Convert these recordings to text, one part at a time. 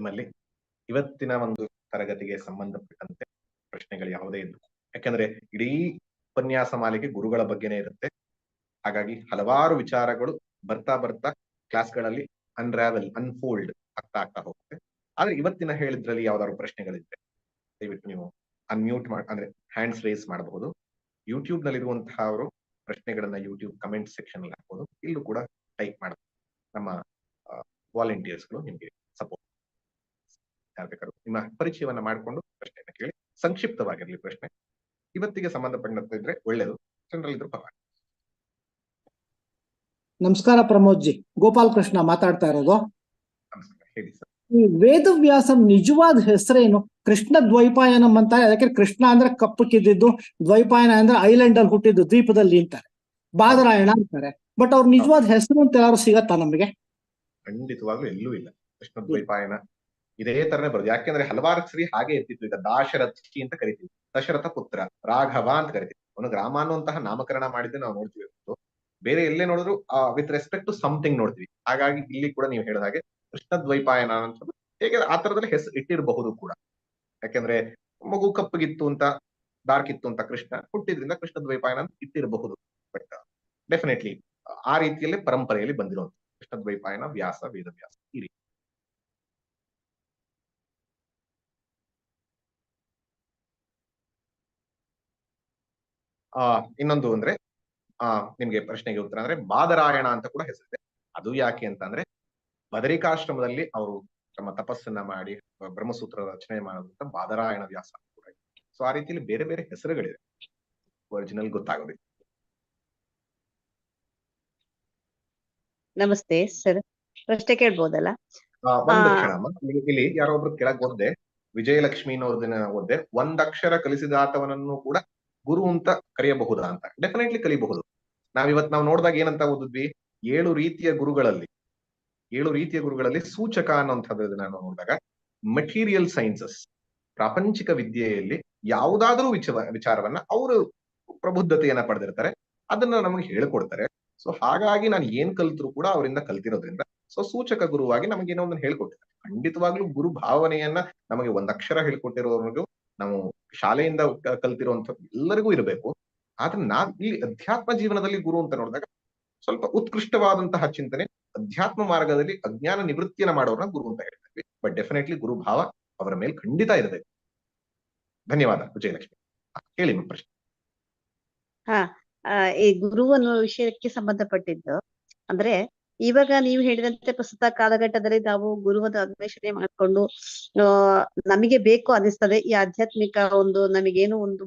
ನಿಮ್ಮಲ್ಲಿ ಇವತ್ತಿನ ಒಂದು ತರಗತಿಗೆ ಸಂಬಂಧಪಟ್ಟಂತೆ ಪ್ರಶ್ನೆಗಳು ಯಾವುದೇ ಇದ್ದು ಯಾಕಂದ್ರೆ ಇಡೀ ಉಪನ್ಯಾಸ ಮಾಲಿಕೆ ಗುರುಗಳ ಬಗ್ಗೆನೇ ಇರುತ್ತೆ. ಹಾಗಾಗಿ ಹಲವಾರು ವಿಚಾರಗಳು ಬರ್ತಾ ಬರ್ತಾ ಕ್ಲಾಸ್ಗಳಲ್ಲಿ ಅನ್ರಾವೆಲ್ ಅನ್ಫೋಲ್ಡ್ ಆಗ್ತಾ ಆಗ್ತಾ ಹೋಗುತ್ತೆ. ಆದ್ರೆ ಇವತ್ತಿನ ಹೇಳಿದ್ರಲ್ಲಿ ಯಾವ್ದಾದ್ರು ಪ್ರಶ್ನೆಗಳಿದ್ರೆ ದಯವಿಟ್ಟು ನೀವು ಅನ್ಮ್ಯೂಟ್ ಮಾಡ್, ಅಂದ್ರೆ ಹ್ಯಾಂಡ್ಸ್ ರೇಸ್ ಮಾಡಬಹುದು. ಯೂಟ್ಯೂಬ್ ನಲ್ಲಿರುವಂತಹ ಅವರು ಪ್ರಶ್ನೆಗಳನ್ನ ಯೂಟ್ಯೂಬ್ ಕಮೆಂಟ್ ಸೆಕ್ಷನ್ ಅಲ್ಲಿ ಹಾಕ್ಬೋದು. ಇಲ್ಲೂ ಕೂಡ ಟೈಪ್ ಮಾಡಬಹುದು ನಮ್ಮ ವಾಲಂಟಿಯರ್ಸ್ಗಳು ನಿಮ್ಗೆ ಬೇಕಾದ್ರು ನಿಮ್ಮ ಪರಿಚಯವನ್ನ ಮಾಡಿಕೊಂಡು ಪ್ರಶ್ನೆಯನ್ನು ಕೇಳಿ ಸಂಕ್ಷಿಪ್ತವಾಗಿರ್ಲಿ ಪ್ರಶ್ನೆ. ಇವತ್ತಿಗೆ ಸಂಬಂಧಪಟ್ಟಂತ ಇದ್ರೆ ಒಳ್ಳೇದು ಜನರಲ್ ಇದ್ರು ಪರವಾಗಿಲ್ಲ. ನಮಸ್ಕಾರ ಪ್ರಮೋದ್ ಜಿ ಗೋಪಾಲ್ ಕೃಷ್ಣ ಮಾತಾಡ್ತಾ ಇರೋದು. ನಮಸ್ಕಾರ ಹೇಳಿ ಸರ್. ಈ ವೇದವ್ಯಾಸ ನಿಜವಾದ ಹೆಸರೇನು? ಕೃಷ್ಣ ದ್ವೈಪಾಯನ ಅಂತಾರೆ. ಅದಕ್ಕೆ ಕೃಷ್ಣ ಅಂದ್ರೆ ಕಪ್ಪು ಕಿದ್ದಿದ್ದು ದ್ವೈಪಾಯನ ಅಂದ್ರೆ ಐಲ್ಯಾಂಡ್ ಅಲ್ಲಿ ಹುಟ್ಟಿದ್ದು ದ್ವೀಪದಲ್ಲಿ ಅಂತಾರೆ. ಬಾದರಾಯಣ ಅಂತಾರೆ. ಬಟ್ ಅವ್ರ ನಿಜವಾದ ಹೆಸರು ಅಂತ ಯಾರು ಸಿಗತ್ತಾ ನಮ್ಗೆ? ಖಂಡಿತವಾಗ್ಲೂ ಎಲ್ಲೂ ಇಲ್ಲ. ಕೃಷ್ಣ ದ್ವೈಪಾಯನ ಇದೇ ತರನೇ ಬರೋದು. ಯಾಕೆಂದ್ರೆ ಹಲವಾರು ಸರಿ ಹಾಗೆ ಇರ್ತಿತ್ತು. ಈಗ ದಾಶರಥಿ ಅಂತ ಕರಿತೀವಿ. ದಶರಥ ಪುತ್ರ, ರಾಘವ ಅಂತ ಕರಿತೀವಿ. ಅವನು ಗ್ರಾಮ ಅನ್ನುವಂತಹ ನಾಮಕರಣ ಮಾಡಿದ್ದು ನಾವು ನೋಡ್ತೀವಿ ಬೇರೆ ಎಲ್ಲೇ ನೋಡಿದ್ರು ವಿತ್ ರೆಸ್ಪೆಕ್ಟ್ ಟು ಸಮಥಿಂಗ್ ನೋಡ್ತೀವಿ. ಹಾಗಾಗಿ ಇಲ್ಲಿ ಕೂಡ ನೀವು ಹೇಳಿದ ಹಾಗೆ ಕೃಷ್ಣ ದ್ವೈಪಾಯನ ಅಂತ ಹೇಗೆ ಆ ತರದಲ್ಲಿ ಹೆಸರು ಇಟ್ಟಿರಬಹುದು ಕೂಡ. ಯಾಕೆಂದ್ರೆ ಮಗು ಕಪ್ಪಗಿತ್ತು ಅಂತ ಡಾರ್ಕ್ ಇತ್ತು ಅಂತ ಕೃಷ್ಣ ಹುಟ್ಟಿದ್ರಿಂದ ಕೃಷ್ಣ ದ್ವೈಪಾಯನ ಅಂತ ಇಟ್ಟಿರಬಹುದು. ಬಟ್ ಡೆಫಿನೆಟ್ಲಿ ಆ ರೀತಿಯಲ್ಲಿ ಪರಂಪರೆಯಲ್ಲಿ ಬಂದಿರುವಂತ ಕೃಷ್ಣ ದ್ವೈಪಾಯನ ವ್ಯಾಸ, ವೇದವ್ಯಾಸ ಈ ರೀತಿ ಆ ಇನ್ನೊಂದು ಅಂದ್ರೆ ಆ ನಿಮ್ಗೆ ಪ್ರಶ್ನೆಗೆ ಉತ್ತರ ಅಂದ್ರೆ ಬಾದರಾಯಣ ಅಂತ ಕೂಡ ಹೆಸರಿದೆ. ಅದು ಯಾಕೆ ಅಂತ ಅಂದ್ರೆ ಬದರಿಕಾಶ್ರಮದಲ್ಲಿ ಅವರು ತಮ್ಮ ತಪಸ್ಸನ್ನ ಮಾಡಿ ಬ್ರಹ್ಮಸೂತ್ರ ರಚನೆ ಮಾಡೋದಂತ ಬಾದರಾಯಣ ವ್ಯಾಸ ಕೂಡ ಸೊ ಆ ರೀತಿಯಲ್ಲಿ ಬೇರೆ ಬೇರೆ ಹೆಸರುಗಳಿದೆ ಒರಿಜಿನಲ್ ಗೊತ್ತಾಗೋದಿಲ್ಲ. ನಮಸ್ತೆ ಸರ್ ಪ್ರಶ್ನೆ ಕೇಳ್ಬೋದಲ್ಲ. ಇಲ್ಲಿ- ಯಾರೊಬ್ರು ಯಾರೋ ಒಬ್ರು ಕೆಳಗ್ ಓದ್ದೆ ವಿಜಯಲಕ್ಷ್ಮಿನವ್ರದನ್ನ ಓದ್ದೆ ಒಂದಕ್ಷರ ಕಲಿಸಿದಾತವನನ್ನು ಕೂಡ ಗುರು ಅಂತ ಕರೆಯಬಹುದಾ ಅಂತ? ಡೆಫಿನೆಟ್ಲಿ ಕಲಿಬಹುದು ನಾವಿವತ್ ನಾವು ನೋಡಿದಾಗ ಏನಂತ ಓದಿದ್ವಿ? ಏಳು ರೀತಿಯ ಗುರುಗಳಲ್ಲಿ, ಏಳು ರೀತಿಯ ಗುರುಗಳಲ್ಲಿ ಸೂಚಕ ಅನ್ನೋಂಥದ್ದು ನಾನು ನೋಡಿದಾಗ. ಮೆಟೀರಿಯಲ್ ಸೈನ್ಸಸ್ ಪ್ರಾಪಂಚಿಕ ವಿದ್ಯೆಯಲ್ಲಿ ಯಾವುದಾದ್ರೂ ವಿಚ ವಿಚಾರವನ್ನ ಅವರು ಪ್ರಬುದ್ಧತೆಯನ್ನ ಪಡೆದಿರ್ತಾರೆ. ಅದನ್ನ ನಮಗೆ ಹೇಳ್ಕೊಡ್ತಾರೆ. ಸೊ ಹಾಗಾಗಿ ನಾನು ಏನ್ ಕಲ್ತರು ಕೂಡ ಅವರಿಂದ ಕಲ್ತಿರೋದ್ರಿಂದ ಸೊ ಸೂಚಕ ಗುರುವಾಗಿ ನಮಗೆ ಏನೋ ಒಂದು ಹೇಳ್ಕೊಟ್ಟಿದ್ದಾರೆ. ಖಂಡಿತವಾಗ್ಲೂ ಗುರು ಭಾವನೆಯನ್ನ ನಮಗೆ ಒಂದಕ್ಷರ ಹೇಳ್ಕೊಟ್ಟಿರೋರ್ಗೂ ನಾವು ಶಾಲೆಯಿಂದ ಕಲ್ತಿರುವಂತ ಎಲ್ಲರಿಗೂ ಇರಬೇಕು. ಆದ್ರೆ ನಾವ್ ಇಲ್ಲಿ ಅಧ್ಯಾತ್ಮ ಜೀವನದಲ್ಲಿ ಗುರು ಅಂತ ನೋಡಿದಾಗ ಸ್ವಲ್ಪ ಉತ್ಕೃಷ್ಟವಾದಂತಹ ಚಿಂತನೆ ಅಧ್ಯಾತ್ಮ ಮಾರ್ಗದಲ್ಲಿ ಅಜ್ಞಾನ ನಿವೃತ್ತಿಯನ್ನ ಮಾಡೋರ್ನ ಗುರು ಅಂತ ಹೇಳ್ತೀವಿ. ಬಟ್ ಡೆಫಿನೆಟ್ಲಿ ಗುರು ಭಾವ ಅವರ ಮೇಲೆ ಖಂಡಿತ ಇರಬೇಕು. ಧನ್ಯವಾದ ವಿಜಯಲಕ್ಷ್ಮಿ. ಹಾ, ಹೇಳಿ ನಿಮ್ಮ ಪ್ರಶ್ನೆ. ಆ, ಈ ಗುರು ಅನ್ನೋ ವಿಷಯಕ್ಕೆ ಸಂಬಂಧಪಟ್ಟಿದ್ದು ಅಂದ್ರೆ ಇವಾಗ ನೀವು ಹೇಳಿದಂತೆ ಪ್ರಸ್ತುತ ಕಾಲಘಟ್ಟದಲ್ಲಿ ನಾವು ಗುರುವನ್ನ ಅನ್ವೇಷಣೆ ಮಾಡ್ಕೊಂಡು ನಮಗೆ ಬೇಕು ಅನಿಸ್ತದೆ ಈ ಆಧ್ಯಾತ್ಮಿಕ ಒಂದು ನಮಗೇನು ಒಂದು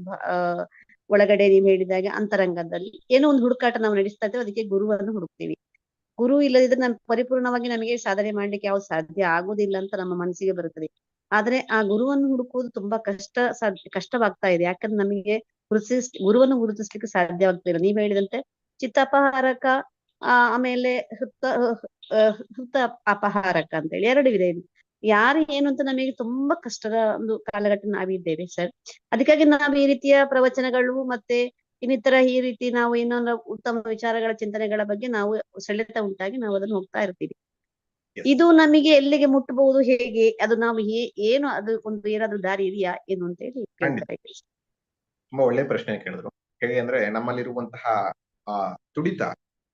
ಒಳಗಡೆ ನೀವು ಹೇಳಿದಾಗೆ ಅಂತರಂಗದಲ್ಲಿ ಏನೋ ಒಂದು ಹುಡುಕಾಟ ನಾವು ನಡೆಸ್ತಾ ಇದ್ದೇವೆ, ಅದಕ್ಕೆ ಗುರುವನ್ನು ಹುಡುಕ್ತೀವಿ. ಗುರು ಇಲ್ಲದಿದ್ರೆ ನಮ್ ಪರಿಪೂರ್ಣವಾಗಿ ನಮಗೆ ಸಾಧನೆ ಮಾಡ್ಲಿಕ್ಕೆ ಯಾವ್ದು ಸಾಧ್ಯ ಆಗುದಿಲ್ಲ ಅಂತ ನಮ್ಮ ಮನಸ್ಸಿಗೆ ಬರುತ್ತದೆ. ಆದ್ರೆ ಆ ಗುರುವನ್ನು ಹುಡುಕುವುದು ತುಂಬಾ ಕಷ್ಟ ಸಾಧ್ಯ ಕಷ್ಟವಾಗ್ತಾ ಇದೆ. ಯಾಕಂದ್ರೆ ನಮಗೆ ಗುರುವನ್ನು ಗುರುತಿಸ್ಲಿಕ್ಕೆ ಸಾಧ್ಯವಾಗ್ತಿಲ್ಲ ನೀವ್ ಹೇಳಿದಂತೆ ಚಿತ್ತಪಹಾರಕ ಆ ಆಮೇಲೆ ಹೃತ್ತ ಅಹ್ ಹೃತ ಅಪಹಾರಕ ಅಂತ ಹೇಳಿ ಎರಡು ವಿಧ ಇದೆ. ಯಾರು ಏನು ಅಂತ ನಮಗೆ ತುಂಬಾ ಕಷ್ಟದ ಒಂದು ಕಾಲಘಟ್ಟ ನಾವಿದ್ದೇವೆ ಸರ್. ಅದಕ್ಕಾಗಿ ನಾವು ಈ ರೀತಿಯ ಪ್ರವಚನಗಳು ಮತ್ತೆ ಇನ್ನಿತರ ಈ ರೀತಿ ನಾವು ಇನ್ನೊಂದು ಉತ್ತಮ ವಿಚಾರಗಳ ಚಿಂತನೆಗಳ ಬಗ್ಗೆ ನಾವು ಸೆಳೆತ ಉಂಟಾಗಿ ನಾವು ಅದನ್ನು ಹೋಗ್ತಾ ಇರ್ತೀವಿ. ಇದು ನಮಗೆ ಎಲ್ಲಿಗೆ ಮುಟ್ಟಬಹುದು ಹೇಗೆ ಅದು ನಾವು ಏನು ಅದು ಒಂದು ಏನಾದ್ರೂ ದಾರಿ ಇದೆಯಾ ಏನು ಅಂತ ಹೇಳಿ ತುಂಬಾ ಒಳ್ಳೆ ಪ್ರಶ್ನೆ ಕೇಳಿದ್ರು. ಹೇಗೆ ಅಂದ್ರೆ ನಮ್ಮಲ್ಲಿರುವಂತಹ ಆ ತುಡಿತ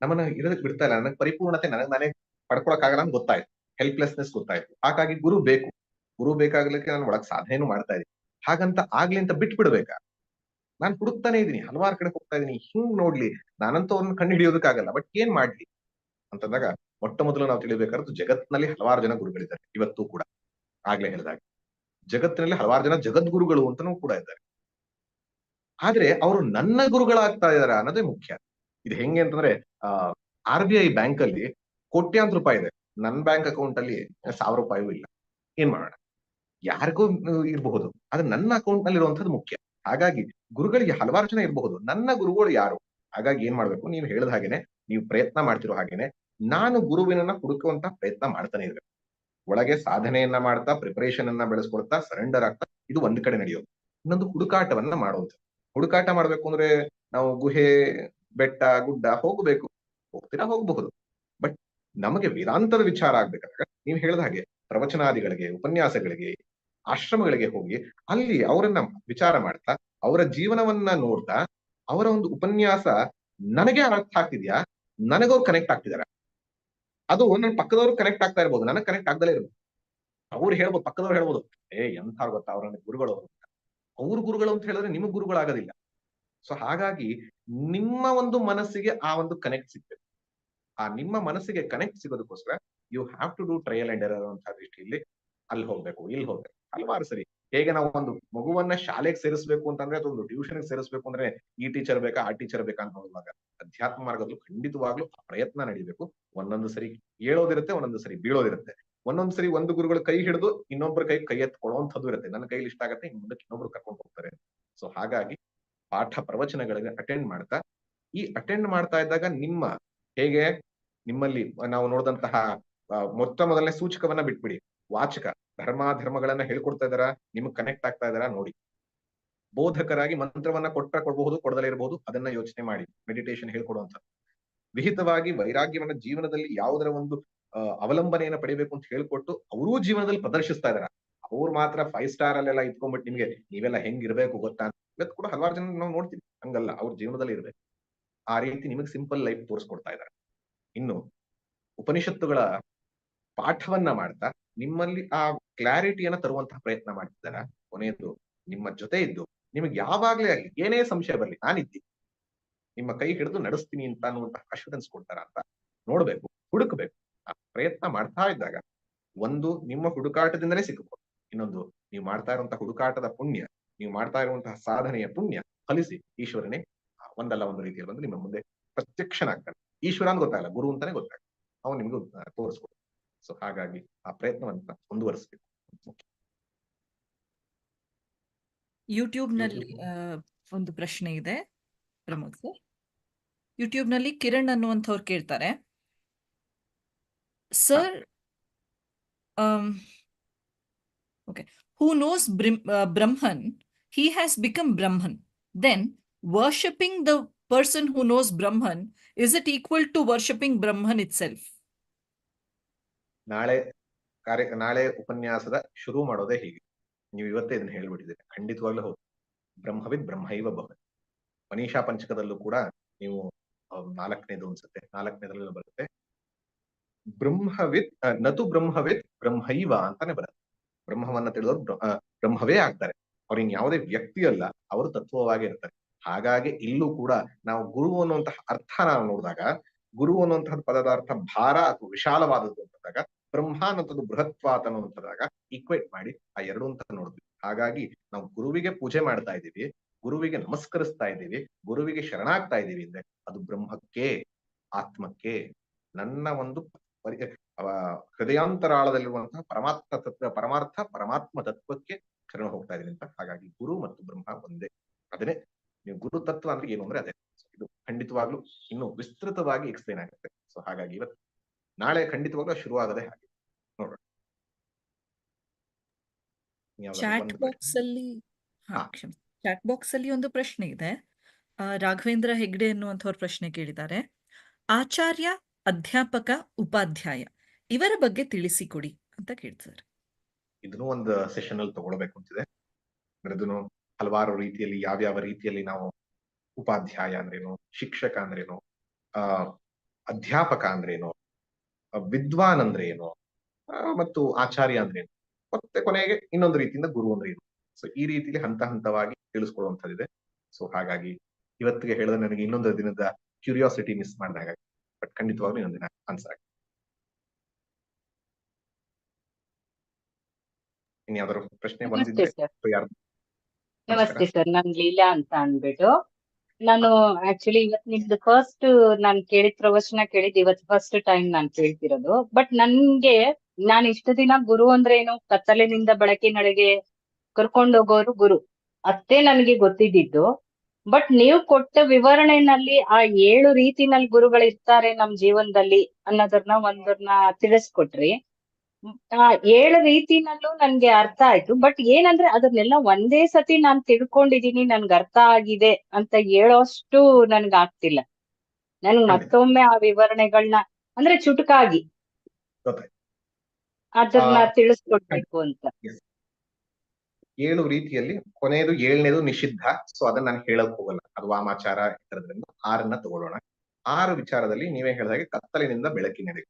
ನಮ್ಮನ್ನ ಇರೋದಕ್ಕೆ ಬಿಡ್ತಾ ಇಲ್ಲ. ನನಗೆ ಪರಿಪೂರ್ಣತೆ ನನಗೆ ನಾನೇ ಪಡ್ಕೊಳಕ್ಕಾಗಲ್ಲ ಅಂತ ಗೊತ್ತಾಯ್ತು. ಹೆಲ್ಪ್ಲೆಸ್ನೆಸ್ ಗೊತ್ತಾಯ್ತು. ಹಾಗಾಗಿ ಗುರು ಬೇಕು. ಗುರು ಬೇಕಾಗ್ಲಿಕ್ಕೆ ನಾನು ಒಳಗ್ ಸಾಧನೆನೂ ಮಾಡ್ತಾ ಇದ್ದೀನಿ ಹಾಗಂತ ಆಗ್ಲಿ ಅಂತ ಬಿಟ್ಬಿಡ್ಬೇಕಾ? ನಾನು ಹುಡುಕ್ತಾನೆ ಇದೀನಿ. ಹಲವಾರು ಕಡೆ ಹೋಗ್ತಾ ಇದೀನಿ. ಹಿಂಗ್ ನೋಡ್ಲಿ. ನಾನಂತೂ ಅವ್ರನ್ನ ಕಂಡು ಹಿಡಿಯೋದಕ್ಕಾಗಲ್ಲ. ಬಟ್ ಏನ್ ಮಾಡ್ಲಿ? ಅಂತಂದಾಗ ಮೊಟ್ಟ ಮೊದಲು ನಾವು ತಿಳಿಬೇಕಾದ್ರೆ ಜಗತ್ತಿನಲ್ಲಿ ಹಲವಾರು ಜನ ಗುರುಗಳಿದ್ದಾರೆ. ಇವತ್ತು ಕೂಡ. ಆಗ್ಲೇ ಹೇಳಿದಾಗ. ಜಗತ್ತಿನಲ್ಲಿ ಹಲವಾರು ಜನ ಜಗದ್ಗುರುಗಳು ಅಂತನೂ ಕೂಡ ಇದ್ದಾರೆ. ಆದ್ರೆ ಅವರು ನನ್ನ ಗುರುಗಳಾಗ್ತಾ ಇದಾರ ಅನ್ನೋದೇ ಮುಖ್ಯ. ಇದು ಹೆಂಗೆ ಅಂತಂದ್ರೆ ಆರ್ ಬಿ ಐ ಬ್ಯಾಂಕ್ ಅಲ್ಲಿ ಕೋಟ್ಯಾಂತರ ರೂಪಾಯಿ ಇದೆ. ನನ್ನ ಬ್ಯಾಂಕ್ ಅಕೌಂಟ್ ಅಲ್ಲಿ ಸಾವಿರ ರೂಪಾಯಿಯೂ ಇಲ್ಲ. ಏನ್ ಮಾಡೋಣ? ಯಾರಿಗೂ ಇರಬಹುದು. ಆದ್ರೆ ನನ್ನ ಅಕೌಂಟ್ನಲ್ಲಿ ಇರುವಂತದ್ದು ಮುಖ್ಯ. ಹಾಗಾಗಿ ಗುರುಗಳಿಗೆ ಹಲವಾರು ಜನ ಇರಬಹುದು. ನನ್ನ ಗುರುಗಳು ಯಾರು? ಹಾಗಾಗಿ ಏನ್ ಮಾಡ್ಬೇಕು? ನೀವು ಹೇಳಿದ ಹಾಗೇನೆ ನೀವು ಪ್ರಯತ್ನ ಮಾಡ್ತಿರೋ ಹಾಗೇನೆ ನಾನು ಗುರುವಿನನ್ನ ಹುಡುಕುವಂತ ಪ್ರಯತ್ನ ಮಾಡ್ತಾನೆ ಇದ್ರೆ ಒಳಗೆ ಸಾಧನೆಯನ್ನ ಮಾಡ್ತಾ ಪ್ರಿಪರೇಷನ್ ಅನ್ನ ಬೆಳೆಸ್ಕೊಳ್ತಾ ಸರೆಂಡರ್ ಆಗ್ತಾ ಇದು ಒಂದ್ ಕಡೆ ನಡೆಯೋದು. ಇನ್ನೊಂದು ಹುಡುಕಾಟವನ್ನ ಮಾಡುವಂತ ಹುಡುಕಾಟ ಮಾಡ್ಬೇಕು ಅಂದ್ರೆ ನಾವು ಗುಹೆ ಬೆಟ್ಟ, ಗುಡ್ಡ ಹೋಗಬೇಕು. ಹೋಗ್ತೀರಾ? ಹೋಗಬಹುದು. ಬಟ್ ನಮಗೆ ವೇದಾಂತದ ವಿಚಾರ ಆಗ್ಬೇಕಾದಾಗ ನೀವು ಹೇಳಿದ ಹಾಗೆ ಪ್ರವಚನಾದಿಗಳಿಗೆ, ಉಪನ್ಯಾಸಗಳಿಗೆ, ಆಶ್ರಮಗಳಿಗೆ ಹೋಗಿ ಅಲ್ಲಿ ಅವರನ್ನ ವಿಚಾರ ಮಾಡ್ತಾ, ಅವರ ಜೀವನವನ್ನ ನೋಡ್ತಾ, ಅವರ ಒಂದು ಉಪನ್ಯಾಸ ನನಗೆ ಅರ್ಥ ಆಗ್ತಿದ್ಯಾ? ನನಗವ್ರು ಕನೆಕ್ಟ್ ಆಗ್ತಿದಾರ? ಅದು ನನ್ನ ಪಕ್ಕದವ್ರು ಕನೆಕ್ಟ್ ಆಗ್ತಾ ಇರ್ಬೋದು. ನನಗೆ ಕನೆಕ್ಟ್ ಆಗ್ದಲೇ ಇರ್ಬೋದು. ಅವ್ರು ಹೇಳ್ಬೋದು, ಪಕ್ಕದವ್ರು ಹೇಳ್ಬೋದು, ಏ ಎಂತ ಗೊತ್ತಾ? ಅವ್ರ ಗುರುಗಳು ಅವ್ರು ಅವ್ರ ಗುರುಗಳು ಅಂತ ಹೇಳಿದ್ರೆ ನಿಮಗ್ ಗುರುಗಳಾಗೋದಿಲ್ಲ. ಸೊ ಹಾಗಾಗಿ ನಿಮ್ಮ ಒಂದು ಮನಸ್ಸಿಗೆ ಆ ಒಂದು ಕನೆಕ್ಟ್ ಸಿಗ್ಬೇಕು. ಆ ನಿಮ್ಮ ಮನಸ್ಸಿಗೆ connect ಸಿಗೋದಕ್ಕೋಸ್ಕರ you have to do trial and error ಅಂತ ದೃಷ್ಟಿಯಲ್ಲಿ ಅಲ್ಲಿ ಹೋಗ್ಬೇಕು, ಇಲ್ಲಿ ಹೋಗ್ಬೇಕು. ಹಲವಾರು ಸರಿ. ಹೇಗೆ ನಾವು ಒಂದು ಮಗುವನ್ನ ಶಾಲೆಗೆ ಸೇರಿಸ್ಬೇಕು ಅಂತಂದ್ರೆ ಅಥವಾ ಒಂದು ಟ್ಯೂಷನ್ಗೆ ಸೇರಿಸ್ಬೇಕು ಅಂದ್ರೆ ಈ ಟೀಚರ್ ಬೇಕಾ, ಆ ಟೀಚರ್ ಬೇಕಾ ಅಂತ ಹೋಗುವಾಗ ಅಧ್ಯಾತ್ಮ ಮಾರ್ಗದಲ್ಲೂ ಖಂಡಿತವಾಗ್ಲೂ ಪ್ರಯತ್ನ ನಡೀಬೇಕು. ಒಂದೊಂದು ಸರಿ ಏಳೋದಿರುತ್ತೆ ಒಂದೊಂದು ಸರಿ ಬೀಳೋದಿರುತ್ತೆ. ಒಂದೊಂದು ಸರಿ ಒಂದು ಗುರುಗಳು ಕೈ ಹಿಡಿದು ಇನ್ನೊಬ್ಬರ ಕೈ ಕೈ ಎತ್ಕೊಳ್ಳೋಂಥದ್ದು ಇರುತ್ತೆ. ನನ್ನ ಕೈಲಿ ಇಷ್ಟ ಆಗುತ್ತೆ ಇನ್ನೊಂದಕ್ಕೆ ಇನ್ನೊಬ್ರು ಕರ್ಕೊಂಡು ಹೋಗ್ತಾರೆ ಸೊ ಹಾಗಾಗಿ ಪಾಠ ಪ್ರವಚನಗಳಿಗೆ ಅಟೆಂಡ್ ಮಾಡ್ತಾ, ಈ ಅಟೆಂಡ್ ಮಾಡ್ತಾ ಇದ್ದಾಗ ನಿಮ್ಮ ಹೇಗೆ, ನಿಮ್ಮಲ್ಲಿ ನಾವು ನೋಡಿದಂತಹ ಮೊತ್ತ ಮೊದಲನೇ ಸೂಚಕವನ್ನ ಬಿಟ್ಬಿಡಿ. ವಾಚಕ ಧರ್ಮ ಧರ್ಮಗಳನ್ನ ಹೇಳ್ಕೊಡ್ತಾ ಇದಾರ ನಿಮ್ಗೆ ಕನೆಕ್ಟ್ ಆಗ್ತಾ ಇದಾರ ನೋಡಿ. ಬೋಧಕರಾಗಿ ಮಂತ್ರವನ್ನ ಕೊಟ್ಟ ಕೊಡಬಹುದು, ಕೊಡದಲೇ ಇರಬಹುದು, ಅದನ್ನ ಯೋಚನೆ ಮಾಡಿ ಮೆಡಿಟೇಷನ್ ಹೇಳ್ಕೊಡುವಂತ. ವಿಹಿತವಾಗಿ ವೈರಾಗ್ಯವನ್ನ ಜೀವನದಲ್ಲಿ ಯಾವುದರ ಒಂದು ಅವಲಂಬನೆಯನ್ನ ಪಡಿಬೇಕು ಅಂತ ಹೇಳ್ಕೊಟ್ಟು ಅವರೂ ಜೀವನದಲ್ಲಿ ಪ್ರದರ್ಶಿಸ್ತಾ ಇದಾರ ಅವ್ರು ಮಾತ್ರ ಫೈವ್ ಸ್ಟಾರ್ ಅಲ್ಲೆಲ್ಲ ಇಟ್ಕೊಂಡ್ಬಿಟ್ಟು ನಿಮ್ಗೆ, ನೀವೆಲ್ಲ ಹೆಂಗಿರ್ಬೇಕು ಗೊತ್ತಾ? ಇವತ್ತು ಕೂಡ ಹಲವಾರು ಜನ ನಾವು ನೋಡ್ತೀವಿ ಹಂಗಲ್ಲ, ಅವ್ರ ಜೀವನದಲ್ಲಿ ಇರ್ಬೇಕು. ಆ ರೀತಿ ನಿಮಗೆ ಸಿಂಪಲ್ ಲೈಫ್ ತೋರಿಸ್ಕೊಡ್ತಾ ಇದ್ದಾರೆ ಇನ್ನು ಉಪನಿಷತ್ತುಗಳ ಪಾಠವನ್ನ ಮಾಡ್ತಾ ನಿಮ್ಮಲ್ಲಿ ಆ ಕ್ಲಾರಿಟಿಯನ್ನ ತರುವಂತಹ ಪ್ರಯತ್ನ ಮಾಡ್ತಿದ್ದಾರ. ಕೊನೆಯದು ನಿಮ್ಮ ಜೊತೆ ಇದ್ದು ನಿಮಗೆ ಯಾವಾಗ್ಲೇ ಆಗಲಿ ಏನೇ ಸಂಶಯ ಬರಲಿ ನಾನಿದ್ದಿ ನಿಮ್ಮ ಕೈ ಹಿಡಿದು ನಡೆಸ್ತೀನಿ ಅಂತ ಅನ್ನುವಂತಹ ಅಶ್ಯೂರೆನ್ಸ್ ಕೊಡ್ತಾರ ಅಂತ ನೋಡ್ಬೇಕು, ಹುಡುಕ್ಬೇಕು. ಆ ಪ್ರಯತ್ನ ಮಾಡ್ತಾ ಇದ್ದಾಗ ಒಂದು ನಿಮ್ಮ ಹುಡುಕಾಟದಿಂದಲೇ ಸಿಗಬಹುದು ಇನ್ನೊಂದು, ನೀವು ಮಾಡ್ತಾ ಇರುವಂತಹ ಹುಡುಕಾಟದ ಪುಣ್ಯ ನೀವು ಮಾಡ್ತಾ ಇರುವಂತಹ ಸಾಧನೆಯ ಪುಣ್ಯ ಫಲಿಸಿ ಈಶ್ವರನೇ ಒಂದಲ್ಲ ಒಂದು ರೀತಿಯಲ್ಲಿ ಬಂದು ನಿಮ್ಮ ಮುಂದೆ ಪ್ರತ್ಯಕ್ಷನಾಗ್ತಾನೆ. ಈಶ್ವರ ಅಂತ ಗೊತ್ತಾಗಲ್ಲ ಗುರು ಅಂತಾನೆ ಗೊತ್ತಾಗಲ್ಲ. ಅವನು ನಿಮಗೂ ತೋರಿಸ್ಕೊಡು ಸೊ ಹಾಗಾಗಿ ಆ ಪ್ರಯತ್ನವನ್ನ ಮುಂದುವರಿಸಬೇಕು. ಯೂಟ್ಯೂಬ್. ನಲ್ಲಿ ಒಂದು ಪ್ರಶ್ನೆ ಇದೆ ಪ್ರಮೋದ್ ಸರ್. ಯೂಟ್ಯೂಬ್ನಲ್ಲಿ ಕಿರಣ್ ಅನ್ನುವಂಥವ್ರು ಕೇಳ್ತಾರೆ. Sir okay. Who knows Brahman he has become Brahman then worshipping the person who knows Brahman is it equal to worshipping Brahman it ನಾಳೆ ಕಾರ್ಯ ನಾಳೆ ಉಪನ್ಯಾಸದ ಶುರು ಮಾಡೋದೇ ಹೀಗೆ. ನೀವು ಇವತ್ತೇ ಇದನ್ನ ಹೇಳ್ಬಿಟ್ಟಿದ್ದೀರಿ. ಖಂಡಿತವಾಗ್ಲೂ ಹೌದು. ಬ್ರಹ್ಮವಿದ್ ಬ್ರಹ್ಮೈವ ಭವ ಮನೀಷಾ ಪಂಚಕದಲ್ಲೂ ಕೂಡ ನೀವು ನಾಲ್ಕನೇದು ಅನ್ಸುತ್ತೆ. ನಾಲ್ಕನೇದ್ರಲ್ಲೂ ಬರುತ್ತೆ. ಬ್ರಹ್ಮವಿದ್ ಆ, ನತು ಬ್ರಹ್ಮವಿದ್ ಬ್ರಹ್ಮೈವ ಅಂತಾನೆ ಬರುತ್ತೆ. ಬ್ರಹ್ಮವನ್ನ ತಿಳಿದವರು ಬ್ರ- ಬ್ರಹ್ಮವೇ ಆಗ್ತಾರೆ. ಅವ್ರು ಇನ್ ಯಾವುದೇ ವ್ಯಕ್ತಿ ಅಲ್ಲ, ಅವರು ತತ್ವವಾಗಿ ಇರ್ತಾರೆ ಹಾಗಾಗಿ ಇಲ್ಲೂ ಕೂಡ ನಾವು ಗುರು ಅನ್ನುವಂತಹ ಅರ್ಥ ನಾವು ನೋಡಿದಾಗ, ಗುರು ಅನ್ನುವಂತಹ ಪದದ ಅರ್ಥ ಭಾರ ಅಥವಾ ವಿಶಾಲವಾದದ್ದು ಅಂತಂದಾಗ ಬ್ರಹ್ಮ ಅನ್ನೋಂಥದ್ದು ಬೃಹತ್ವಾತ ಅನ್ನುವಂಥದಾಗ ಈಕ್ವೇಟ್ ಮಾಡಿ ಆ ಎರಡು ಅಂತ ನೋಡಿದ್ವಿ. ಹಾಗಾಗಿ ನಾವು ಗುರುವಿಗೆ ಪೂಜೆ ಮಾಡ್ತಾ ಇದ್ದೀವಿ, ಗುರುವಿಗೆ ನಮಸ್ಕರಿಸ್ತಾ ಇದ್ದೀವಿ, ಗುರುವಿಗೆ ಶರಣಾಗ್ತಾ ಇದ್ದೀವಿ ಅಂದ್ರೆ ಅದು ಬ್ರಹ್ಮಕ್ಕೆ, ಆತ್ಮಕ್ಕೆ ನನ್ನ ಒಂದು ಹೃದಯಾಂತರಾಳದಲ್ಲಿರುವಂತಹ ಪರಮಾತ್ಮ ತತ್ವ, ಪರಮಾರ್ಥ ಪರಮಾತ್ಮ ತತ್ವಕ್ಕೆ ಶರಣ ಹೋಗ್ತಾ ಇದೀನಿ ಅಂತ. ಹಾಗಾಗಿ ಗುರು ಮತ್ತು ಬ್ರಹ್ಮ ಒಂದೇ. ಅದನ್ನೇ ನೀವು ಗುರು ತತ್ವ ಅಂದ್ರೆ ಏನು ಅಂದ್ರೆ ಅದೇ. ಇದು ಖಂಡಿತವಾಗ್ಲೂ ಇನ್ನು ವಿಸ್ತೃತವಾಗಿ ಎಕ್ಸ್ಪ್ಲೈನ್ ಆಗುತ್ತೆ. ಸೊ ಹಾಗಾಗಿ ಇವತ್ತು ನಾಳೆ ಖಂಡಿತವಾಗ್ಲೂ ಶುರು ಆಗದೆ ಹಾಗೆ. ನೋಡೋಣ. ಚಾಟ್ ಬಾಕ್ಸ್ ಅಲ್ಲಿ. ಚಾಟ್ ಬಾಕ್ಸ್ ಅಲ್ಲಿ ಒಂದು ಪ್ರಶ್ನೆ ಇದೆ. ರಾಘವೇಂದ್ರ ಹೆಗ್ಡೆ ಅನ್ನುವಂಥವ್ರ ಪ್ರಶ್ನೆ ಕೇಳಿದ್ದಾರೆ. ಆಚಾರ್ಯ ಅಧ್ಯಾಪಕ ಉಪಾಧ್ಯಾಯ. ಇವರ ಬಗ್ಗೆ ತಿಳಿಸಿಕೊಡಿ ಅಂತ ಕೇಳ್ತಾರೆ ಇದನ್ನು ಒಂದು ಸೆಷನ್ ಅಲ್ಲಿ ತಗೊಳ್ಬೇಕು ಅಂತಿದೆ. ಅಂದ್ರೆ ಇದನ್ನು ಹಲವಾರು ರೀತಿಯಲ್ಲಿ, ಯಾವ್ಯಾವ ರೀತಿಯಲ್ಲಿ ನಾವು ಉಪಾಧ್ಯಾಯ ಅಂದ್ರೇನು, ಶಿಕ್ಷಕ ಅಂದ್ರೇನು, ಆ, ಅಧ್ಯಾಪಕ ಅಂದ್ರೇನು ವಿದ್ವಾನ್ ಅಂದ್ರೆ ಏನು ಮತ್ತು ಆಚಾರ್ಯ ಅಂದ್ರೇನು, ಮತ್ತೆ ಕೊನೆಗೆ ಇನ್ನೊಂದು ರೀತಿಯಿಂದ ಗುರು ಅಂದ್ರೆ ಏನು ಸೊ ಈ ರೀತಿಯಲ್ಲಿ ಹಂತ ಹಂತವಾಗಿ ತಿಳಿಸ್ಕೊಳ್ಳುವಂಥದ್ದಿದೆ. ಸೊ ಹಾಗಾಗಿ ಇವತ್ತಿಗೆ ಹೇಳಿದ್ರೆ ನನಗೆ ಇನ್ನೊಂದು ದಿನದ ಕ್ಯೂರಿಯಾಸಿಟಿ ಮಿಸ್ ಮಾಡಿದಾಗ ಬಟ್ ಖಂಡಿತವಾಗ್ಲೂ ಇನ್ನೊಂದು ದಿನ ಆನ್ಸರ್ ಆಗಿ ಇನ್ಯಾವ್ದಾದ್ರು ಪ್ರಶ್ನೆ ನಮಸ್ತೆ ಬಂದಿದ್ರೆ ಸರ್ ಯಾರು ನಮಸ್ತೆ ಸರ್ ನಾನ್ ಲೀಲಾ ಅಂತ ಅಂದ್ಬಿಟ್ಟು ನಾನು ಆಕ್ಚುಲಿ ಇವತ್ ನಿಮ್ದು ಫಸ್ಟ್ ನಾನ್ ಕೇಳಿದ ಪ್ರವಚನ ಕೇಳಿದ್ ಇವತ್ ಫಸ್ಟ್ ಟೈಮ್ ನಾನ್ ಕೇಳ್ತಿರೋದು. ಬಟ್ ನನ್ಗೆ ನಾನ್ ಇಷ್ಟು ದಿನ ಗುರು ಅಂದ್ರೆ ಏನು? ಕತ್ತಲಿನಿಂದ ಬೆಳಕಿನಡೆಗೆ ಕರ್ಕೊಂಡು ಹೋಗೋರು ಗುರು. ಅಷ್ಟೇ ನನಗೆ ಗೊತ್ತಿದ್ದಿದ್ದು. ಬಟ್ ನೀವು ಕೊಟ್ಟ ವಿವರಣೆನಲ್ಲಿ ಆ ಏಳು ರೀತಿನಲ್ಲಿ ಗುರುಗಳು ಇರ್ತಾರೆ ನಮ್ ಜೀವನದಲ್ಲಿ ಅನ್ನೋದನ್ನ ಒಂದನ್ನ ತಿಳಿಸ್ಕೊಟ್ರಿ. ಏಳು ರೀತಿನಲ್ಲೂ ನನ್ಗೆ ಅರ್ಥ ಆಯ್ತು. ಬಟ್ ಏನಂದ್ರೆ ಅದನ್ನೆಲ್ಲ ಒಂದೇ ಸತಿ ನಾನ್ ತಿಳ್ಕೊಂಡಿದೀನಿ ನನ್ಗೆ ಅರ್ಥ ಆಗಿದೆ ಅಂತ ಹೇಳೋಷ್ಟು ನನ್ಗೆ ಆಗ್ತಿಲ್ಲ. ನನ್ಗ್ ಮತ್ತೊಮ್ಮೆ ಆ ವಿವರಣೆಗಳನ್ನ ಅಂದ್ರೆ ಚುಟುಕಾಗಿ. ಅದನ್ನ ತಿಳಿಸ್ಕೊಡ್ಬೇಕು ಅಂತ. ಏಳು ರೀತಿಯಲ್ಲಿ ಕೊನೆಯದು ಏಳನೇದು ನಿಷಿದ್ಧ. ಸೊ ಅದನ್ನ ನಾನು ಹೇಳಕ್ ಹೋಗಲ್ಲ. ಅದು ವಾಮಾಚಾರ ಇತರದ್ರಿಂದ ಆರನ್ನ ತಗೊಳ್ಳೋಣ. ಆರು ವಿಚಾರದಲ್ಲಿ ನೀವೇ ಹೇಳಿದಾಗೆ ಕತ್ತಲಿನಿಂದ ಬೆಳಕಿನೆಡೆಗೆ.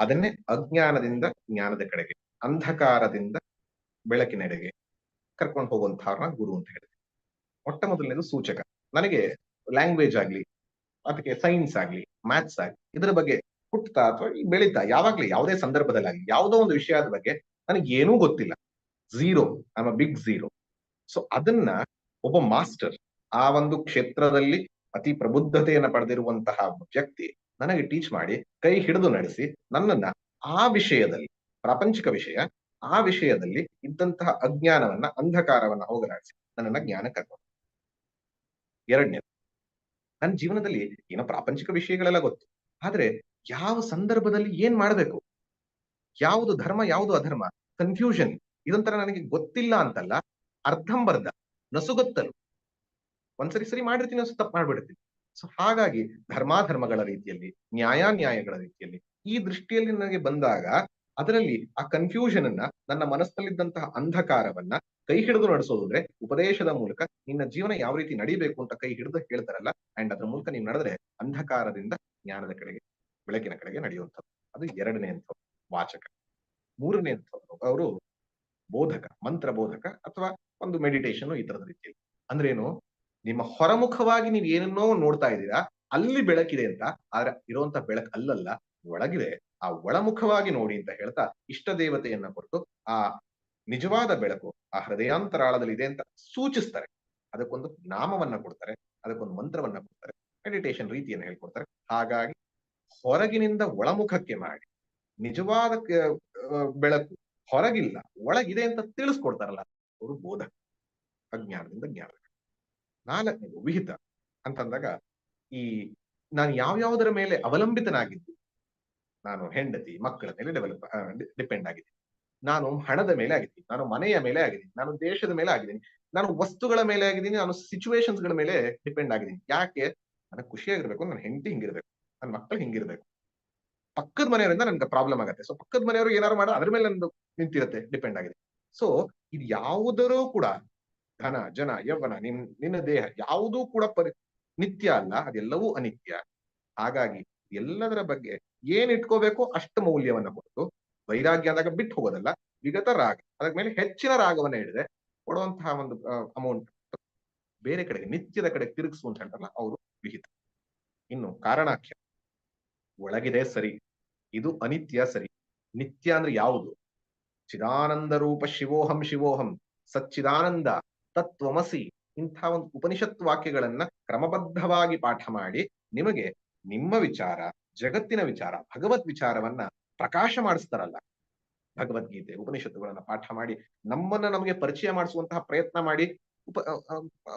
ಅದನ್ನೇ ಅಜ್ಞಾನದಿಂದ ಜ್ಞಾನದ ಕಡೆಗೆ, ಅಂಧಕಾರದಿಂದ ಬೆಳಕಿನೆಡೆಗೆ ಕರ್ಕೊಂಡು ಹೋಗುವಂತಹ ಗುರು ಅಂತ ಹೇಳಿದೆ ಮೊಟ್ಟ ಮೊದಲನೇದು ಸೂಚಕ. ನನಗೆ ಲ್ಯಾಂಗ್ವೇಜ್ ಆಗ್ಲಿ, ಅದಕ್ಕೆ ಸೈನ್ಸ್ ಆಗ್ಲಿ ಮ್ಯಾಥ್ಸ್ ಆಗ್ಲಿ, ಇದರ ಬಗ್ಗೆ ಹುಟ್ಟುತ್ತಾ ಅಥವಾ ಬೆಳೀತಾ, ಯಾವಾಗ್ಲೂ ಯಾವುದೇ ಸಂದರ್ಭದಲ್ಲಾಗ್ಲಿ, ಯಾವುದೋ ಒಂದು ವಿಷಯದ ಬಗ್ಗೆ ನನಗೆ ಏನೂ ಗೊತ್ತಿಲ್ಲ zero I big zero so ಅದನ್ನ ಒಬ್ಬ ಮಾಸ್ಟರ್ ಆ ಒಂದು ಕ್ಷೇತ್ರದಲ್ಲಿ ಅತಿ ಪ್ರಬುದ್ಧತೆಯನ್ನು ಪಡೆದಿರುವಂತಹ ವ್ಯಕ್ತಿ ನನಗೆ ಟೀಚ್ ಮಾಡಿ, ಕೈ ಹಿಡಿದು ನಡೆಸಿ, ನನ್ನನ್ನ ಆ ವಿಷಯದಲ್ಲಿ, ಪ್ರಾಪಂಚಿಕ ವಿಷಯ, ಆ ವಿಷಯದಲ್ಲಿ ಇದ್ದಂತಹ ಅಜ್ಞಾನವನ್ನ, ಅಂಧಕಾರವನ್ನ ಹೋಗಲಾಡಿಸಿ, ನನ್ನನ್ನ ಜ್ಞಾನ ಕರ್ಕೊಂಡು ಎರಡನೇದು ನನ್ನ ಜೀವನದಲ್ಲಿ ಏನೋ ಪ್ರಾಪಂಚಿಕ ವಿಷಯಗಳೆಲ್ಲ ಗೊತ್ತು. ಆದ್ರೆ ಯಾವ ಸಂದರ್ಭದಲ್ಲಿ ಏನ್ ಮಾಡಬೇಕು? ಯಾವುದು ಧರ್ಮ, ಯಾವುದು ಅಧರ್ಮ? ಕನ್ಫ್ಯೂಷನ್ ಇದೊಂಥರ ನನಗೆ ಗೊತ್ತಿಲ್ಲ ಅಂತಲ್ಲ ಅರ್ಧಂಬರ್ಧ ನಸುಗೊತ್ತಲು. ಒಂದ್ಸರಿ ಸರಿ ಮಾಡಿರ್ತೀನಿ, ಒಂದ್ಸರಿ ತಪ್ಪು ಮಾಡ್ಬಿಡ್ತೀನಿ. ಸೊ ಹಾಗಾಗಿ ಧರ್ಮಾಧರ್ಮಗಳ ರೀತಿಯಲ್ಲಿ, ನ್ಯಾಯಾನ್ಯಾಯಗಳ ರೀತಿಯಲ್ಲಿ ಈ ದೃಷ್ಟಿಯಲ್ಲಿ ನನಗೆ ಬಂದಾಗ ಅದರಲ್ಲಿ ಆ ಕನ್ಫ್ಯೂಷನ್ ಅನ್ನ, ನನ್ನ ಮನಸ್ಸಲ್ಲಿದ್ದಂತಹ ಅಂಧಕಾರವನ್ನ ಕೈ ಹಿಡಿದು ನಡೆಸೋದು ಅಂದ್ರೆ ಉಪದೇಶದ ಮೂಲಕ ನಿನ್ನ ಜೀವನ ಯಾವ ರೀತಿ ನಡಿಬೇಕು ಅಂತ ಕೈ ಹಿಡಿದು ಹೇಳ್ತಾರಲ್ಲ ಅಂಡ್ ಅದ್ರ ಮೂಲಕ ನೀವು ನಡೆದ್ರೆ ಅಂಧಕಾರದಿಂದ ಜ್ಞಾನದ ಕಡೆಗೆ, ಬೆಳಕಿನ ಕಡೆಗೆ ನಡೆಯುವಂಥದ್ದು. ಅದು ಎರಡನೇ ಅಂತ ವಾಚಕ. ಮೂರನೇ ಅಂಥವ್ರು ಅವರು ಬೋಧಕ ಮಂತ್ರ ಬೋಧಕ ಅಥವಾ ಒಂದು ಮೆಡಿಟೇಷನ್ ಈ ತರದ ರೀತಿಯಲ್ಲಿ. ಅಂದ್ರೇನು? ನಿಮ್ಮ ಹೊರಮುಖವಾಗಿ ನೀವು ಏನನ್ನೋ ನೋಡ್ತಾ ಇದ್ದೀರಾ, ಅಲ್ಲಿ ಬೆಳಕಿದೆ ಅಂತ, ಆದ್ರೆ ಇರುವಂತ ಬೆಳಕು ಅಲ್ಲಲ್ಲ, ಒಳಗಿದೆ. ಆ ಒಳಮುಖವಾಗಿ ನೋಡಿ ಅಂತ ಹೇಳ್ತಾ ಇಷ್ಟ ದೇವತೆಯನ್ನ ಕೊಟ್ಟು ಆ ನಿಜವಾದ ಬೆಳಕು ಆ ಹೃದಯಾಂತರಾಳದಲ್ಲಿ ಇದೆ ಅಂತ ಸೂಚಿಸ್ತಾರೆ. ಅದಕ್ಕೊಂದು ನಾಮವನ್ನ ಕೊಡ್ತಾರೆ, ಅದಕ್ಕೊಂದು ಮಂತ್ರವನ್ನ ಕೊಡ್ತಾರೆ ಮೆಡಿಟೇಷನ್ ರೀತಿಯನ್ನು ಹೇಳ್ಕೊಡ್ತಾರೆ. ಹಾಗಾಗಿ ಹೊರಗಿನಿಂದ ಒಳಮುಖಕ್ಕೆ ಮಾಡಿ, ನಿಜವಾದ ಬೆಳಕು ಹೊರಗಿಲ್ಲ, ಒಳಗಿದೆ ಅಂತ ತಿಳಿಸ್ಕೊಡ್ತಾರಲ್ಲ, ಅವರು ಬೋಧ, ಅಜ್ಞಾನದಿಂದ ಜ್ಞಾನ. ನಾಲ್ಕನೇದು ವಿಹಿತ ಅಂತಂದಾಗ ಈ ನಾನು ಯಾವ್ಯಾವುದರ ಮೇಲೆ ಅವಲಂಬಿತನಾಗಿದ್ದು. ನಾನು ಹೆಂಡತಿ, ಮಕ್ಕಳ ಮೇಲೆ ಡೆವಲಪ್ ಡಿಪೆಂಡ್ ಆಗಿದ್ದೀನಿ. ನಾನು ಹಣದ ಮೇಲೆ ಆಗಿದ್ದೀನಿ. ನಾನು ಮನೆಯ ಮೇಲೆ ಆಗಿದ್ದೀನಿ. ನಾನು ದೇಶದ ಮೇಲೆ ಆಗಿದ್ದೀನಿ. ನಾನು ವಸ್ತುಗಳ ಮೇಲೆ ಆಗಿದ್ದೀನಿ. ನಾನು ಸಿಚುವೇಶನ್ಸ್ಗಳ ಮೇಲೆ ಡಿಪೆಂಡ್ ಆಗಿದ್ದೀನಿ. ಯಾಕೆ? ನನಗೆ ಖುಷಿಯಾಗಿರ್ಬೇಕು. ನನ್ನ ಹೆಂಡತಿ ಹಿಂಗಿರ್ಬೇಕು. ನನ್ನ ಮಕ್ಕಳು ಹಿಂಗಿರ್ಬೇಕು. ಪಕ್ಕದ ಮನೆಯವರಿಂದ ನನ್ಗೆ ಪ್ರಾಬ್ಲಮ್ ಆಗುತ್ತೆ. ಸೊ ಪಕ್ಕದ ಮನೆಯವರು ಏನಾರು ಮಾಡೋ, ಅದ್ರ ಮೇಲೆ ನಂದು ನಿಂತಿರುತ್ತೆ. ಡಿಪೆಂಡ್ ಆಗಿದೆ ಸೊ ಇದು ಯಾವುದರೂ ಕೂಡ ಧನ, ಜನ, ಯೌವನ, ನಿನ್, ನಿನ್ನ ದೇಹ ಯಾವುದೂ ಕೂಡ ಪರಿ, ನಿತ್ಯ ಅಲ್ಲ, ಅದೆಲ್ಲವೂ ಅನಿತ್ಯ. ಹಾಗಾಗಿ ಎಲ್ಲದರ ಬಗ್ಗೆ ಏನ್ ಇಟ್ಕೋಬೇಕು ಅಷ್ಟು ಮೌಲ್ಯವನ್ನ ಕೊಟ್ಟು ವೈರಾಗ್ಯ ಅಂದಾಗ ಬಿಟ್ಟು ಹೋಗೋದಲ್ಲ, ವಿಗತ ರಾಗ, ಅದ್ರ ಮೇಲೆ ಹೆಚ್ಚಿನ ರಾಗವನ್ನ ಹಿಡಿದ್ರೆ ಕೊಡುವಂತಹ ಒಂದು ಅಮೌಂಟ್ ಬೇರೆ ಕಡೆಗೆ, ನಿತ್ಯದ ಕಡೆ ತಿರುಗಿಸು ಅಂತ ಹೇಳ್ತಾರಲ್ಲ, ಅವರು ವಿಹಿತ. ಇನ್ನು ಕಾರಣಾಖ್ಯ, ಒಳಗಿದೆ ಸರಿ, ಇದು ಅನಿತ್ಯ ಸರಿ. ನಿತ್ಯ ಅಂದ್ರೆ ಯಾವುದು? ಚಿದಾನಂದ ರೂಪ ಶಿವೋಹಂ ಶಿವೋಹಂ, ಸಚ್ಚಿದಾನಂದ ತತ್ವಮಸಿ ಇಂಥ ಒಂದು ಉಪನಿಷತ್ ವಾಕ್ಯಗಳನ್ನ ಕ್ರಮಬದ್ಧವಾಗಿ ಪಾಠ ಮಾಡಿ ನಿಮಗೆ ನಿಮ್ಮ ವಿಚಾರ, ಜಗತ್ತಿನ ವಿಚಾರ ಭಗವತ್ ವಿಚಾರವನ್ನ ಪ್ರಕಾಶ ಮಾಡಿಸ್ತಾರಲ್ಲ. ಭಗವದ್ಗೀತೆ, ಉಪನಿಷತ್ತುಗಳನ್ನ ಪಾಠ ಮಾಡಿ ನಮ್ಮನ್ನ ನಮಗೆ ಪರಿಚಯ ಮಾಡಿಸುವಂತಹ ಪ್ರಯತ್ನ ಮಾಡಿ ಉಪ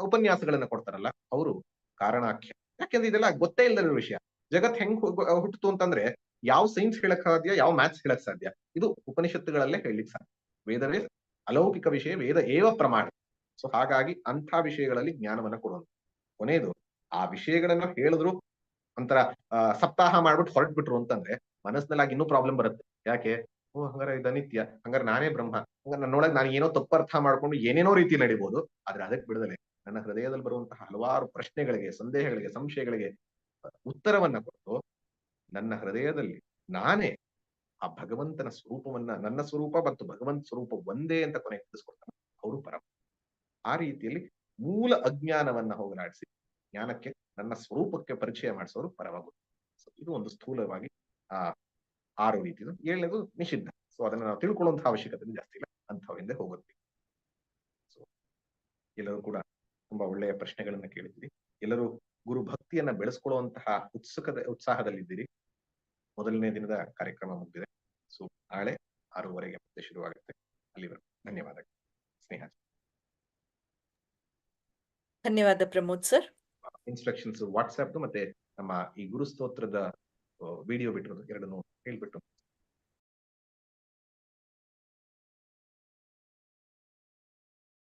ಉಪನ್ಯಾಸಗಳನ್ನ ಕೊಡ್ತಾರಲ್ಲ, ಅವರು ಕಾರಣಾಖ್ಯ. ಯಾಕೆಂದ್ರೆ ಇದೆಲ್ಲ ಗೊತ್ತೇ ಇಲ್ಲದ ವಿಷಯ. ಜಗತ್ ಹೆಂಗ್ ಹುಟ್ಟಿತು ಅಂತಂದ್ರೆ ಯಾವ ಸೈನ್ಸ್ ಹೇಳಕ್ ಸಾಧ್ಯ, ಯಾವ ಮ್ಯಾಥ್ಸ್ ಹೇಳಕ್ ಸಾಧ್ಯ? ಇದು ಉಪನಿಷತ್ತುಗಳಲ್ಲೇ ಹೇಳಲಿಕ್ಕೆ ಸಾಧ್ಯ. ವೇದವೇ ಅಲೌಕಿಕ ವಿಷಯ ವೇದ ಏವ ಪ್ರಮಾಣ. ಸೊ ಹಾಗಾಗಿ ಅಂಥ ವಿಷಯಗಳಲ್ಲಿ ಜ್ಞಾನವನ್ನ ಕೊಡೋದು. ಕೊನೆಯದು ಆ ವಿಷಯಗಳನ್ನ ಹೇಳಿದ್ರು, ಒಂಥರ ಸಪ್ತಾಹ ಮಾಡ್ಬಿಟ್ಟು ಹೊರಟ್ಬಿಟ್ರು ಅಂತಂದ್ರೆ ಮನಸ್ಸಿನಲ್ಲಿ ಇನ್ನೂ ಪ್ರಾಬ್ಲಮ್ ಬರುತ್ತೆ. ಯಾಕೆ? ಓ, ಹಂಗಾರೆ ಇದು ಅನಿತ್ಯ. ಹಂಗಾರೆ ನಾನೇ ಬ್ರಹ್ಮ. ಹಂಗಾರೆ ನನ್ನೊಳಗೆ ನಾನು ಏನೋ ತಪ್ಪರ್ಥ ಮಾಡ್ಕೊಂಡು ಏನೇನೋ ರೀತಿ ನಡಿಬಹುದು ಆದ್ರೆ ಅದಕ್ಕೆ ಬಿಡದಲೆ. ನನ್ನ ಹೃದಯದಲ್ಲಿ ಬರುವಂತಹ ಹಲವಾರು ಪ್ರಶ್ನೆಗಳಿಗೆ, ಸಂದೇಹಗಳಿಗೆ, ಸಂಶಯಗಳಿಗೆ ಉತ್ತರವನ್ನ ಕೊಟ್ಟು ನನ್ನ ಹೃದಯದಲ್ಲಿ ನಾನೇ ಆ ಭಗವಂತನ ಸ್ವರೂಪವನ್ನ, ನನ್ನ ಸ್ವರೂಪ ಮತ್ತು ಭಗವಂತ ಸ್ವರೂಪ ಒಂದೇ ಅಂತ ಕೊನೆಗೆ ತಿಳಿಸ್ಕೊಡ್ತಾನೆ. ಅವರು ಪರಮ. ಆ ರೀತಿಯಲ್ಲಿ ಮೂಲ ಅಜ್ಞಾನವನ್ನ ಹೋಗಲಾಡಿಸಿ ಜ್ಞಾನಕ್ಕೆ ನನ್ನ ಸ್ವರೂಪಕ್ಕೆ ಪರಿಚಯ ಮಾಡಿಸೋರು ಪರವಾಗುತ್ತೆ ಗುರು ಇದು ಒಂದು ಸ್ಥೂಲವಾಗಿ, ಆ, ಆರು ರೀತಿ ಏಳನೇದು ನಿಷಿದ್ಧ. ಸೊ ಅದನ್ನ ನಾವು ತಿಳ್ಕೊಳ್ಳುವಂತಹ ಅವಶ್ಯಕತೆ ಜಾಸ್ತಿ ಇಲ್ಲ. ಅಂಥವಿಂದ ಹೋಗುತ್ತೆ ಸೊ ಎಲ್ಲರೂ ಕೂಡ ತುಂಬಾ ಒಳ್ಳೆಯ ಪ್ರಶ್ನೆಗಳನ್ನ ಕೇಳಿದ್ದೀರಿ. ಎಲ್ಲರೂ ಗುರು ಭಕ್ತಿಯನ್ನ ಬೆಳೆಸ್ಕೊಳ್ಳುವಂತಹ ಉತ್ಸುಕದ ಉತ್ಸಾಹದಲ್ಲಿದ್ದೀರಿ. ಮೊದಲನೇ ದಿನದ ಕಾರ್ಯಕ್ರಮ ಮುಗಿದಿದೆ. ಸೊ ನಾಳೆ ಆರೂವರೆಗೆ ಮತ್ತೆ ಶುರುವಾಗುತ್ತೆ. ಅಲ್ಲಿವರೆಗೂ ಧನ್ಯವಾದಗಳು. ಸ್ನೇಹ. ಧನ್ಯವಾದ ಪ್ರಮೋದ್ ಸರ್. ಇನ್ಸ್ಟ್ರಕ್ಷನ್ಸ್ ವಾಟ್ಸ್ಆಪ್ ಮತ್ತೆ ನಮ್ಮ ಈ ಗುರು ಸ್ತೋತ್ರದ ವಿಡಿಯೋ ಬಿಟ್ಟಿರೋದು ಎರಡನ್ನು ಹೇಳ್ಬಿಟ್ಟು